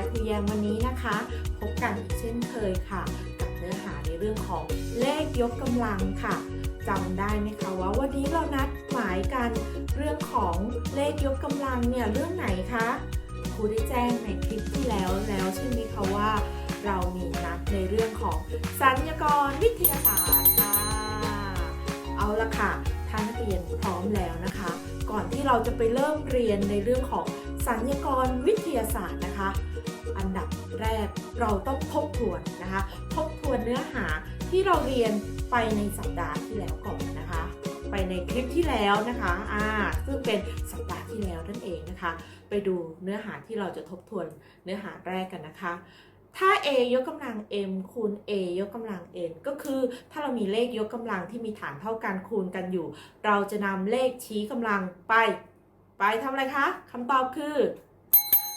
ยครูแยมวันนี้นะคะพบกันอีกเช่นเคยค่ะกับเนื้อหาในเรื่องของเลขยกกำลังค่ะจำได้ไหมคะว่าวันนี้เรานัดายกัน เรื่องของเลขยกกำลังเนี่ยเรื่องไหนคะครูได้แจ้งในคลิปที่แล้วแล้วใช่ไหมคะว่า เรามีนัดในเรื่องของสัญญากรวิทยาศาสตร์ค่ะเอาละค่ะท่านนักเรียนพร้อมแล้วนะคะ ก่อนที่เราจะไปเริ่มเรียนในเรื่องของสัญญากรวิทยาศาสตร์นะคะ อันดับแรกเราต้องทบทวนนะคะ ทบทวนเนื้อหาที่เราเรียนไปในสัปดาห์ที่แล้วก่อน ไปในคลิปที่แล้วนะคะอ่าซึ่งเป็นสัปดาห์ที่แล้วนั่นเองนะคะ ไปดูเนื้อหาที่เราจะทบทวนเนื้อหาแรกกันนะคะ ถ้า a ยกกำลัง m คูณ a ยกกำลัง n ก็คือถ้าเรามีเลขยกกำลังที่มีฐานเท่ากันคูณกันอยู่ เราจะนำเลขชี้กำลังไป ไปทำอะไรคะคำตอบคือ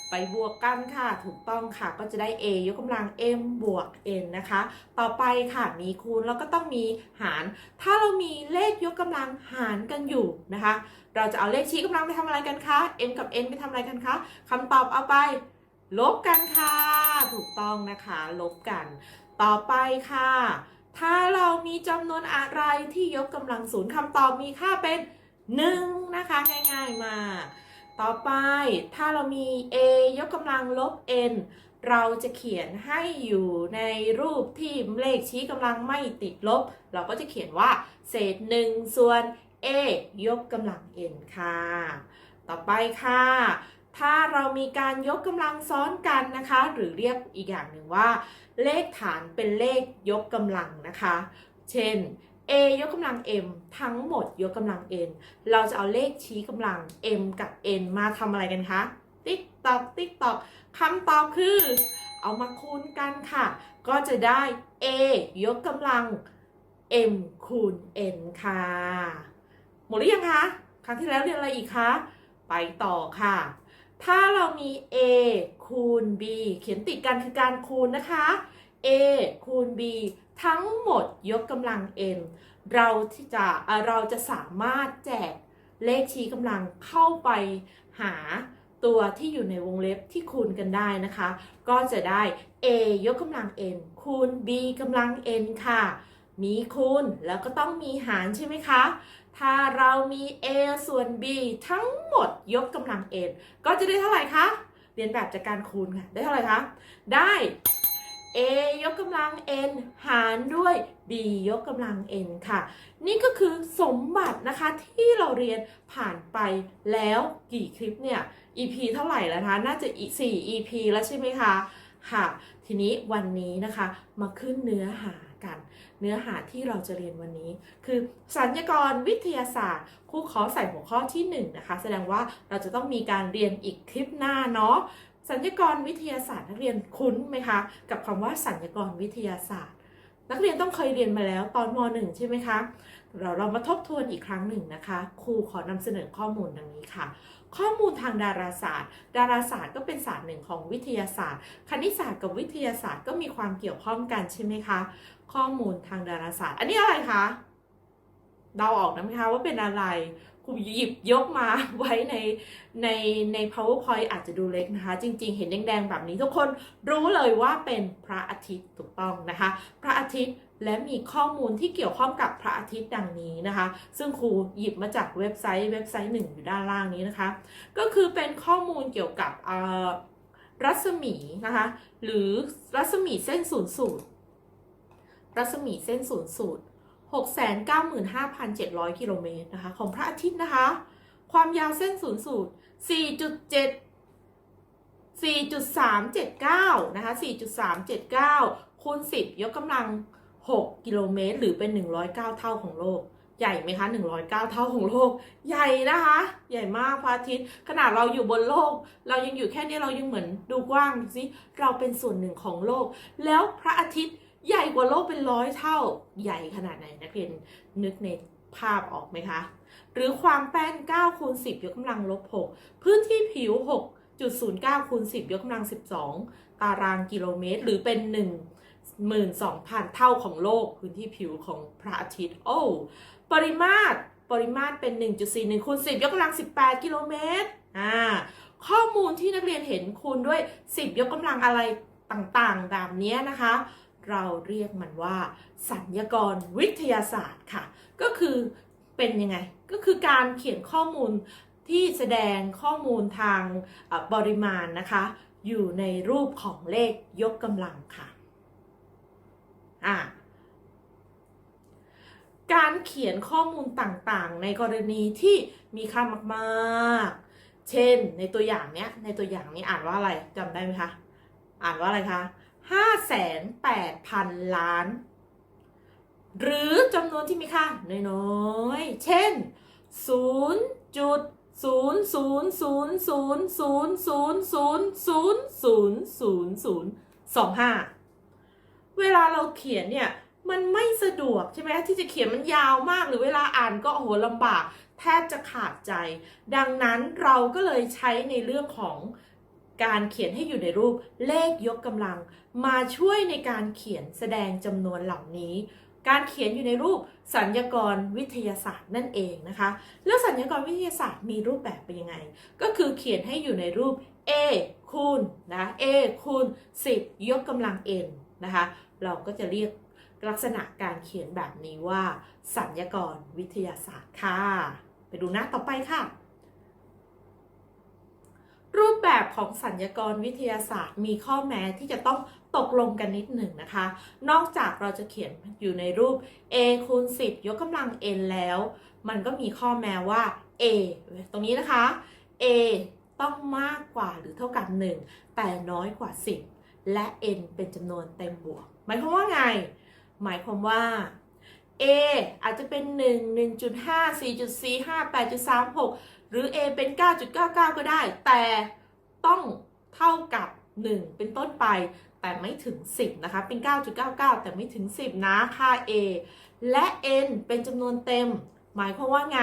ไปบวกกันค่ะ ถูกต้องค่ะ ก็จะได้ a ยกกำลัง m บวก n นะคะ ต่อไปค่ะ มีคูณแล้วก็ต้องมีหาร ถ้าเรามีเลขยกกำลังหารกันอยู่นะคะ เราจะเอาเลขชี้กำลังไปทำอะไรกันคะ m กับ n ไปทำอะไรกันคะคำตอบเอาไป ลบกันค่ะ ถูกต้องนะคะ ลบกัน ต่อไปค่ะ ถ้าเรามีจำนวนอะไรที่ยกกำลังศูนย์คำตอบมีค่าเป็น 1 นะคะ ง่ายๆมา ต่อไปถ้าเรามี a ยกกำลังลบ n เราจะเขียนให้อยู่ในรูปที่เลขชี้กำลังไม่ติดลบ เราก็จะเขียนว่า เศษ 1 ส่วน a ยกกำลัง n ค่ะ ต่อไปค่ะ ถ้าเรามีการยกกำลังซ้อนกันนะคะ หรือเรียกอีกอย่างหนึ่งว่า เลขฐานเป็นเลขยกกำลังนะคะ เช่น a ยกกำลัง m ทั้งหมดยกกำลัง n เราจะเอาเลขชี้กำลัง m กับ n มาทำอะไรกันคะ ติ๊กตอกติ๊กตอกคำตอบคือ เอามาคูณกันค่ะ ก็จะได้ a ยกกำลัง m คูณ n ค่ะ หมดหรือยังคะ ครั้งที่แล้วเรียนอะไรอีกคะ ไปต่อค่ะ ถ้าเรามี a คูณ b เขียนติดกันคือการคูณนะคะ a คูณ b ทั้งหมดยกกำลัง n เราที่จะเราจะสามารถแจกเลขชี้กำลังเข้าไปหาตัวที่อยู่ในวงเล็บที่คูณกันได้นะคะ ก็จะได้ a ยกกำลัง n คูณ b กำลัง n ค่ะ มีคูณแล้วก็ต้องมีหารใช่ไหมคะ ถ้าเรามี a ส่วน b ทั้งหมดยกกำลัง n ก็จะได้เท่าไหร่คะ เรียนแบบจากการคูณค่ะ ได้เท่าไหร่คะ ได้ a ยกกำลัง n หารด้วย b ยกกำลัง n ค่ะ นี่ก็คือสมบัตินะคะที่เราเรียนผ่านไปแล้วกี่คลิปเนี่ย EP เท่าไหร่แล้วคะ น่าจะอีก4 EP แล้วใช่ไหมคะค่ะ ทีนี้วันนี้นะคะมาขึ้นเนื้อหากัน เนื้อหาที่เราจะเรียนวันนี้ คือสัญญกรวิทยาศาสตร์ครูขอใส่หัวข้อที่1นะคะ แสดงว่าเราจะต้องมีการเรียนอีกคลิปหน้าเนาะ สัญญากรวิทยาศาสตร์นักเรียนคุ้นไหมคะ กับคำว่าสัญญากรวิทยาศาสตร์ นักเรียนต้องเคยเรียนมาแล้วตอนม .1 ใช่ไหมคะเราเรามาทบทวนอีกครั้งหนึ่งนะคะ ครูขอนำเสนอข้อมูลดังนี้ค่ะ ข้อมูลทางดาราศาสตร์ ดาราศาสตร์ก็เป็นศาสตร์หนึ่งของวิทยาศาสตร์ คณิตศาสตร์กับวิทยาศาสตร์ก็มีความเกี่ยวข้องกันใช่ไหมคะ ข้อมูลทางดาราศาสตร์ อันนี้อะไรคะ เดาออกนะคะว่าเป็นอะไรครูหยิบยกมาไว้ในในใน powerpoint อาจจะดูเล็กนะคะ จริง ๆ เห็นแดงๆแบบนี้ทุกคนรู้เลยว่าเป็นพระอาทิตย์ถูกต้องนะคะ พระอาทิตย์และมีข้อมูลที่เกี่ยวข้องกับพระอาทิตย์ดังนี้นะคะ ซึ่งครูหยิบมาจากเว็บไซต์เว็บไซต์หนึ่งอยู่ด้านล่างนี้นะคะ ก็คือเป็นข้อมูลเกี่ยวกับรัศมีนะคะหรือรัศมีเส้นศูนย์สูตรรัศมีเส้นศูนย์สูตร 695,700 กิโลเมตรนะคะ ของพระอาทิตย์นะคะ ความยาวเส้นศูนย์สูตร 4.7 4.379 นะคะ 4.379 คูณ 10 ยกกำลัง 6 กิโลเมตร หรือเป็น 109 เท่าของโลก ใหญ่ไหมคะ 109 เท่าของโลก ใหญ่นะคะ ใหญ่มากพระอาทิตย์ ขนาดเราอยู่บนโลก เรายังอยู่แค่นี้เรายังเหมือนดูกว้างดูสิ เราเป็นส่วนหนึ่งของโลก แล้วพระอาทิตย์ ใหญ่กว่าโลกเป็นร้อยเท่าใหญ่ขนาดไหนนักเรียนนึกในภาพออกไหมคะ หรือความแป้น9คูณ10 ยกกำลังลบ 6 พื้นที่ผิว 6.09คูณ10 ยกกำลัง 12 ตารางกิโลเมตร หรือเป็น 12,000 เท่าของโลกพื้นที่ผิวของพระอาทิตย์ โอ้ ปริมาตรปริมาตรเป็น 1.41คูณ10 ยกกำลัง 18 กิโลเมตรอ่าข้อมูลที่นักเรียนเห็นคูณด้วย 10 ยกกำลังอะไรต่างๆแบบนี้นะคะ เราเรียกมันว่า สัญญกรวิทยาศาสตร์ค่ะ ก็คือเป็นยังไง ก็คือการเขียนข้อมูลที่แสดงข้อมูลทางปริมาณนะคะ อยู่ในรูปของเลขยกกำลังค่ะอ่าการเขียนข้อมูลต่างๆ ในกรณีที่มีค่ามากๆ เช่นในตัวอย่างเนี้ย ในตัวอย่างนี้อ่านว่าอะไรจำได้ไหมคะ อ่านว่าอะไรคะ 5,800 ล้าน หรือจำนวนที่มีค่าน้อยๆ เช่น 0.0000000000025 เวลาเราเขียนเนี่ยมันไม่สะดวกใช่ไหมที่จะเขียนมันยาวมากหรือเวลาอ่านก็โหลำบาก แทบจะขาดใจ ดังนั้นเราก็เลยใช้ในเรื่องของ การเขียนให้อยู่ในรูปเลขยกกำลัง มาช่วยในการเขียนแสดงจำนวนเหล่านี้ การเขียนอยู่ในรูปสัญญกรวิทยาศาสตร์นั่นเองนะคะ แล้วสัญญกรวิทยาศาสตร์มีรูปแบบเป็นยังไง ก็คือเขียนให้อยู่ในรูป a คูณนะ a คูณ10 ยกกำลัง n นะคะ เราก็จะเรียกลักษณะการเขียนแบบนี้ว่า สัญญกรวิทยาศาสตร์ค่ะ ไปดูหน้าต่อไปค่ะ รูปแบบของสัญญกรวิทยาศาสตร์ มีข้อแม้ที่จะต้องตกลงกันนิดหนึ่งนะคะ นอกจากเราจะเขียนอยู่ในรูป a คูณ10 ยกกำลัง n แล้ว มันก็มีข้อแม้ว่า a ตรงนี้นะคะ a ต้องมากกว่าหรือเท่ากับ 1 แต่น้อยกว่า 10 และ n เป็นจำนวนเต็มบวก หมายความว่าไง หมายความว่า a อาจจะเป็น 1 1.5 4.45 8.36 หรือ a เป็น 9.99 ก็ได้ แต่ต้องเท่ากับ 1 เป็นต้นไป แต่ไม่ถึง 10 นะคะ เป็น 9.99 แต่ไม่ถึง 10 นะค่า a และ n เป็นจำนวนเต็ม หมายความว่าไง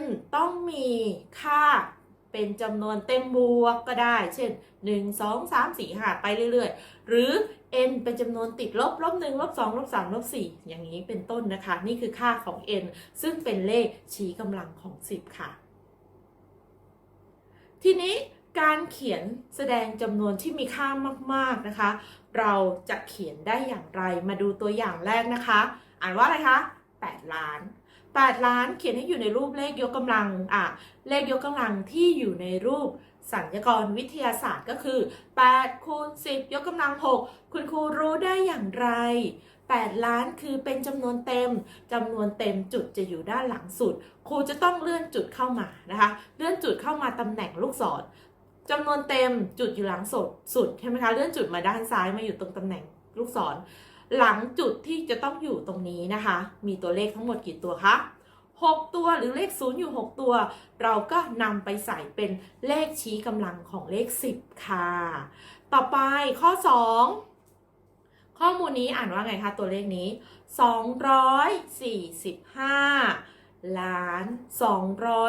n ต้องมีค่าเป็นจำนวนเต็มบวกก็ได้ เช่น 1 2 3 4 5 ไปเรื่อยๆ หรือ n เป็นจำนวนติดลบ ลบ1ลบ2ลบ3ลบ4อย่างนี้เป็นต้นนะคะ นี่คือค่าของ n ซึ่งเป็นเลขชี้กำลังของ 10 ค่ะ ทีนี้การเขียนแสดงจำนวนที่มีค่ามากๆนะคะ เราจะเขียนได้อย่างไรมาดูตัวอย่างแรกนะคะ อ่านว่าอะไรคะ8ล้าน 8 ล้านเขียนให้อยู่ในรูปเลขยกกำลังอะเลขยกกำลังที่อยู่ในรูปสัญญกรวิทยาศาสตร์ก็คือ8คูณ10 ยกกำลัง 6 คุณครูรู้ได้อย่างไร 8 ล้านคือเป็นจำนวนเต็มจำนวนเต็มจุดจะอยู่ด้านหลังสุด ครูจะต้องเลื่อนจุดเข้ามานะคะ เลื่อนจุดเข้ามาตำแหน่งลูกศรจำนวนเต็มจุดอยู่หลังสุดสุดใช่ไหมคะเลื่อนจุดมาด้านซ้ายมาอยู่ตรงตำแหน่งลูกศร หลังจุดที่จะต้องอยู่ตรงนี้นะคะ มีตัวเลขทั้งหมดกี่ตัวคะ6 ตัวหรือเลข 0 อยู่ 6 ตัว เราก็นำไปใส่เป็นเลขชี้กำลังของเลข 10 ค่ะ ต่อไปข้อ 2 ข้อมูลนี้อ่านว่าไงคะตัวเลขนี้ 245 ล้าน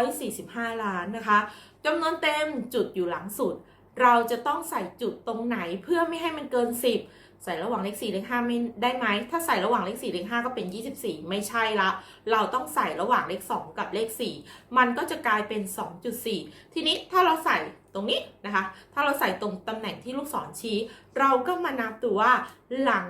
245 ล้านนะคะจำนวนเต็มจุดอยู่หลังสุด เราจะต้องใส่จุดตรงไหนเพื่อไม่ให้มันเกิน 10 ใส่ระหว่างเลข4เลข5ไม่ได้ไหมถ้าใส่ระหว่างเลข4เลข5ก็เป็น 24 ไม่ใช่ละ เราต้องใส่ระหว่างเลข 2 กับเลข 4 มันก็จะกลายเป็น 2.4 ทีนี้ถ้าเราใส่ตรงนี้นะคะ ถ้าเราใส่ตรงตำแหน่งที่ลูกศรชี้ เราก็มานับดูว่าหลัง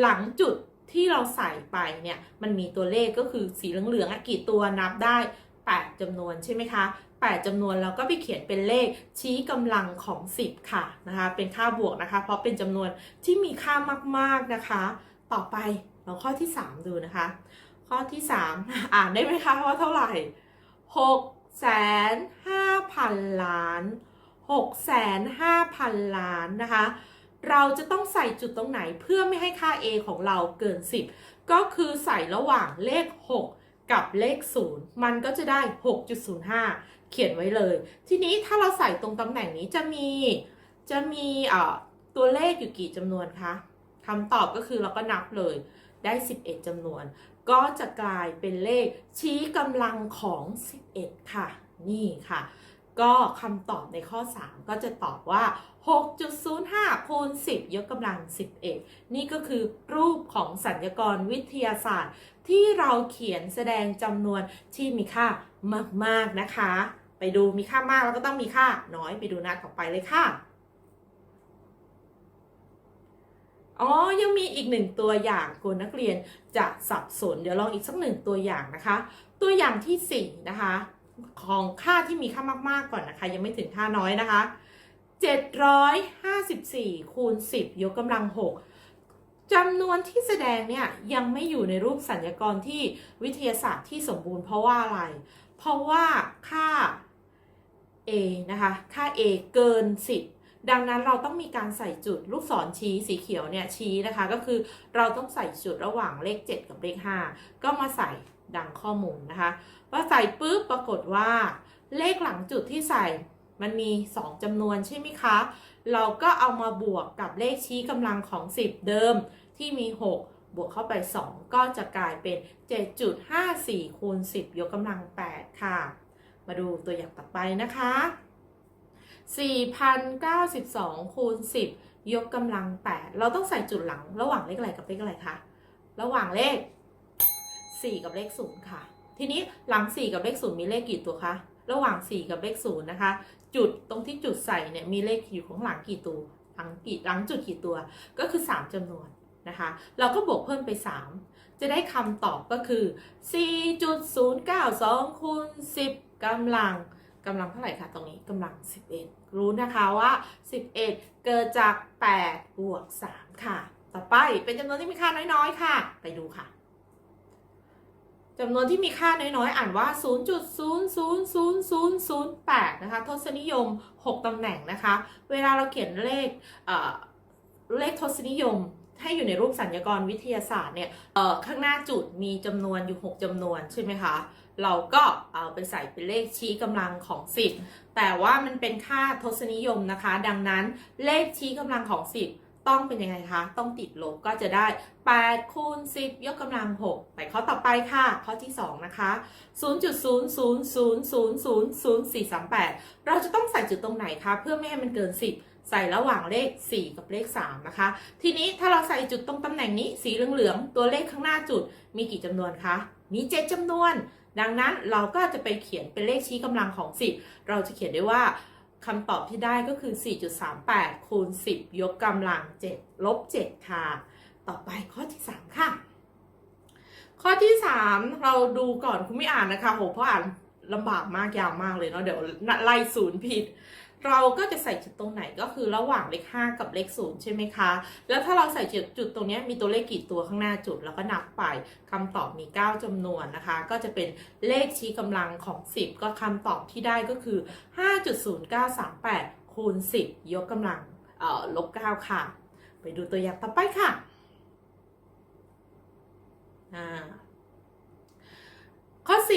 หลังจุดที่เราใส่ไปเนี่ยมันมีตัวเลขก็คือสีเหลืองๆกี่ตัวนับได้ 8จำนวนใช่ไหมคะ 8จำนวนเราก็ไปเขียนเป็นเลขชี้กำลังของ 10 ค่ะนะคะ เป็นค่าบวกนะคะ เพราะเป็นจำนวนที่มีค่ามากๆนะคะ ต่อไปเราข้อที่ 3 ดูนะคะ ข้อที่ 3 อ่านได้ไหมคะว่าเท่าไหร่6แสนห้าพันล้าน6แสนห้าพันล้านนะคะเราจะต้องใส่จุดตรงไหนเพื่อไม่ให้ค่า a ของเราเกิน 10 ก็คือใส่ระหว่างเลข 6 กับเลข 0 มันก็จะได้ 6.05 เขียนไว้เลย ทีนี้ถ้าเราใส่ตรงตำแหน่งนี้จะมีจะมีตัวเลขอยู่กี่จำนวนคะคำตอบก็คือเราก็นับเลยได้ 11จำนวน ก็จะกลายเป็นเลขชี้กำลังของ 11 ค่ะ นี่ค่ะ ก็คำตอบในข้อ 3 ก็จะตอบว่า 6.05 คูณ 10 ยกกำลัง 11 นี่ก็คือรูปของสัญญกรวิทยาศาสตร์ ที่เราเขียนแสดงจำนวนที่มีค่ามาก ๆ นะคะ ไปดูมีค่ามากแล้วก็ต้องมีค่าน้อยไปดูหน้าต่อไปเลยค่ะอ๋อ ยังมีอีกหนึ่งตัวอย่างกลัวนักเรียนจะสับสน เดี๋ยวลองอีกสักหนึ่งตัวอย่างนะคะ ตัวอย่างที่ 4 นะคะ ของค่าที่มีค่ามากๆก่อนนะคะ ยังไม่ถึงค่าน้อยนะคะ 754 คูณ 10 ยกกำลัง 6จำนวนที่แสดงเนี่ยยังไม่อยู่ในรูปสัญญกรที่วิทยาศาสตร์ที่สมบูรณ์เพราะว่าอะไร เพราะว่าค่า a นะคะ ค่า a เกิน 10 ดังนั้นเราต้องมีการใส่จุดลูกศรชี้สีเขียวเนี่ยชี้นะคะ ก็คือเราต้องใส่จุดระหว่างเลข 7 กับเลข 5 ก็มาใส่ดังข้อมูลนะคะว่าใส่ปุ๊บปรากฏว่า เลขหลังจุดที่ใส่มันมี 2จำนวนใช่ไหมคะ เราก็เอามาบวกกับเลขชี้กำลังของ 10 เดิมที่มี 6 บวกเข้าไป 2 ก็จะกลายเป็น 7.54คูณ10 ยกกำลัง 8 ค่ะ มาดูตัวอย่างต่อไปนะคะ 4,092คูณ10 ยกกำลัง 8 เราต้องใส่จุดหลัง ระหว่างเลขอะไรกับเลขอะไรคะ ระหว่างเลข 4 กับเลข 0 ค่ะ ทีนี้หลัง 4 กับเลข 0 มีเลขกี่ตัวคะ ระหว่าง 4 กับเลข 0 นะคะ จุดตรงที่จุดใส่เนี่ยมีเลขอยู่ข้างหลังกี่ตัว หลังกี่หลังจุดกี่ตัว ก็คือ 3จำนวนนะคะ เราก็บวกเพิ่มไป 3 จะได้คำตอบก็คือ 4.092คูณ10กำลัง กำลังเท่าไหร่คะตรงนี้กำลัง 11 รู้นะคะว่า 11 เกิดจาก 8 บวก 3 ค่ะ ต่อไปเป็นจำนวนที่มีค่าน้อยๆ ค่ะ ไปดูค่ะจำนวนที่มีค่าน้อยๆ อ่านว่า 0.00008 นะคะ ทศนิยม 6 ตำแหน่งนะคะ เวลาเราเขียนเลขเออเลขทศนิยมให้อยู่ในรูปสัญญกรวิทยาศาสตร์เนี่ยเออข้างหน้าจุดมีจำนวนอยู่ 6จำนวนใช่ไหมคะ เราก็เอาไปใส่เป็นเลขชี้กำลังของ 10 แต่ว่ามันเป็นค่าทศนิยมนะคะ ดังนั้นเลขชี้กำลังของ 10 ต้องเป็นยังไงคะ ต้องติดลบก็จะได้ 8คูณ10 ยกกำลัง 6 ไปข้อต่อไปค่ะ ข้อที่ 2 นะคะ 0.000000438 เราจะต้องใส่จุดตรงไหนคะ เพื่อไม่ให้มันเกิน 10ใส่ระหว่างเลข 4 กับเลข 3 นะคะ ทีนี้ถ้าเราใส่จุดตรงตำแหน่งนี้สีเหลืองๆ ตัวเลขข้างหน้าจุดมีกี่จำนวนคะ มี 7จำนวน ดังนั้นเราก็จะไปเขียนเป็นเลขชี้กำลังของ 10 เราจะเขียนได้ว่าคำตอบที่ได้ก็คือ 4.38 คูณ 10 ยกกำลัง 7 ลบ 7 ค่ะ ต่อไปข้อที่ 3 ค่ะ ข้อที่ 3 เราดูก่อนคุณไม่อ่านนะคะโหเพราะอ่านลำบากมากยาวมากเลยเนาะเดี๋ยวไล่ศูนย์ผิด เราก็จะใส่จุดตรงไหนก็คือระหว่างเลข 5 กับเลข 0 ใช่ไหมคะ แล้วถ้าเราใส่จุดจุดตรงนี้มีตัวเลขกี่ตัวข้างหน้าจุด แล้วก็นับไปคำตอบมี 9จำนวนนะคะ ก็จะเป็นเลขชี้กำลังของ 10 ก็คำตอบที่ได้ก็คือ 5.0938คูณ10 ยกกำลังลบ 9 ค่ะ ไปดูตัวอย่างต่อไปค่ะอ่า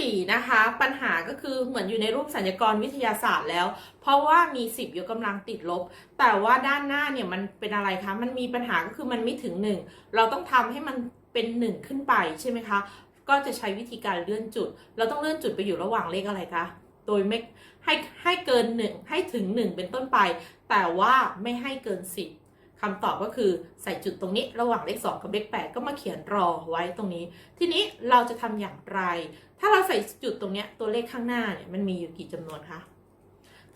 4 นะคะ ปัญหาก็คือเหมือนอยู่ในรูปสัญญกรวิทยาศาสตร์แล้ว เพราะว่ามี 10 ยกกำลังติดลบ แต่ว่าด้านหน้าเนี่ยมันเป็นอะไรคะ มันมีปัญหาก็คือมันไม่ถึง 1 เราต้องทำให้มันเป็น 1 ขึ้นไปใช่ไหมคะ ก็จะใช้วิธีการเลื่อนจุด เราต้องเลื่อนจุดไปอยู่ระหว่างเลขอะไรคะ โดยไม่ให้ให้เกิน 1 ให้ถึง 1 เป็นต้นไป แต่ว่าไม่ให้เกิน 10 คำตอบก็คือใส่จุดตรงนี้ระหว่างเลข 2 กับเลข 8 ก็มาเขียนรอไว้ตรงนี้ ทีนี้เราจะทำอย่างไร ถ้าเราใส่จุดตรงเนี้ยตัวเลขข้างหน้าเนี่ยมันมีอยู่กี่จำนวนคะ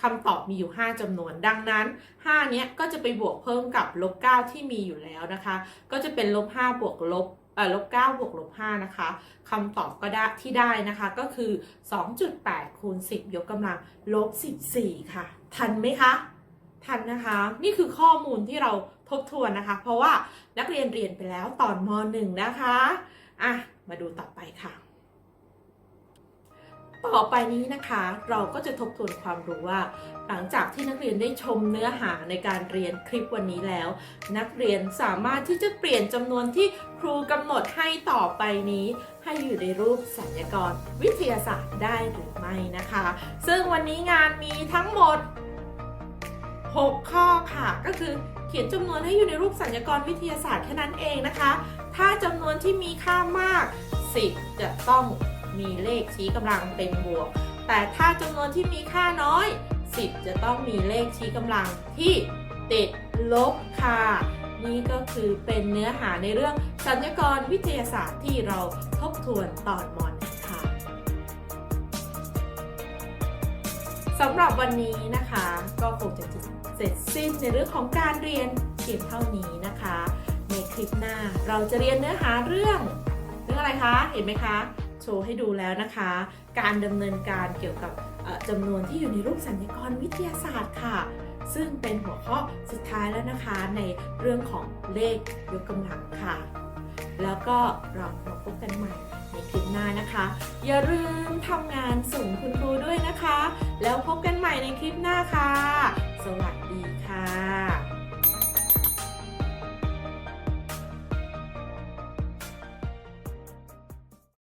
คำตอบมีอยู่ 5จำนวน ดังนั้น 5 เนี้ยก็จะไปบวกเพิ่มกับลบ 9 ที่มีอยู่แล้วนะคะ ก็จะเป็นลบ 5 บวกลบเอ่อลบ 9 บวกลบ 5 นะคะคำตอบก็ได้ที่ได้นะคะก็คือ 2.8 คูณ 10 ยกกำลังลบ 14 ค่ะ ทันไหมคะ ทันนะคะ นี่คือข้อมูลที่เรา ทบทวนนะคะ เพราะว่านักเรียนเรียนไปแล้วตอนม .1 นะคะอะมาดูต่อไปค่ะ ต่อไปนี้นะคะ เราก็จะทบทวนความรู้ว่า หลังจากที่นักเรียนได้ชมเนื้อหาในการเรียนคลิปวันนี้แล้ว นักเรียนสามารถที่จะเปลี่ยนจำนวนที่ครูกำหนดให้ต่อไปนี้ ให้อยู่ในรูปสัญญกรวิทยาศาสตร์ได้หรือไม่นะคะ ซึ่งวันนี้งานมีทั้งหมด 6 ข้อค่ะก็คือ เขียนจำนวนให้อยู่ในรูปสัญญกรวิทยาศาสตร์แค่นั้นเองนะคะ ถ้าจำนวนที่มีค่ามาก 10 จะต้องมีเลขชี้กำลังเป็นบวก แต่ถ้าจำนวนที่มีค่าน้อย 10 จะต้องมีเลขชี้กำลังที่ติดลบค่ะนี่ก็คือเป็นเนื้อหาในเรื่องสัญญกรวิทยาศาสตร์ที่เราทบทวนตอนมหนึ่งค่ะสำหรับวันนี้นะคะก็คงจะจบ เสร็จสิ้นในเรื่องของการเรียนเพียงเท่านี้นะคะ ในคลิปหน้าเราจะเรียนเนื้อหาเรื่อง เรื่องอะไรคะ เห็นไหมคะ โชว์ให้ดูแล้วนะคะ การดำเนินการเกี่ยวกับจำนวนที่อยู่ในรูปสัญญกรวิทยาศาสตร์ค่ะ ซึ่งเป็นหัวข้อสุดท้ายแล้วนะคะในเรื่องของเลขยกกำลังค่ะ แล้วก็เรามาพบกันใหม่ ในคลิปหน้านะคะ อย่าลืมทำงานส่งคุณครูด้วยนะคะ แล้วพบกันใหม่ในคลิปหน้าค่ะ สวัสดีค่ะ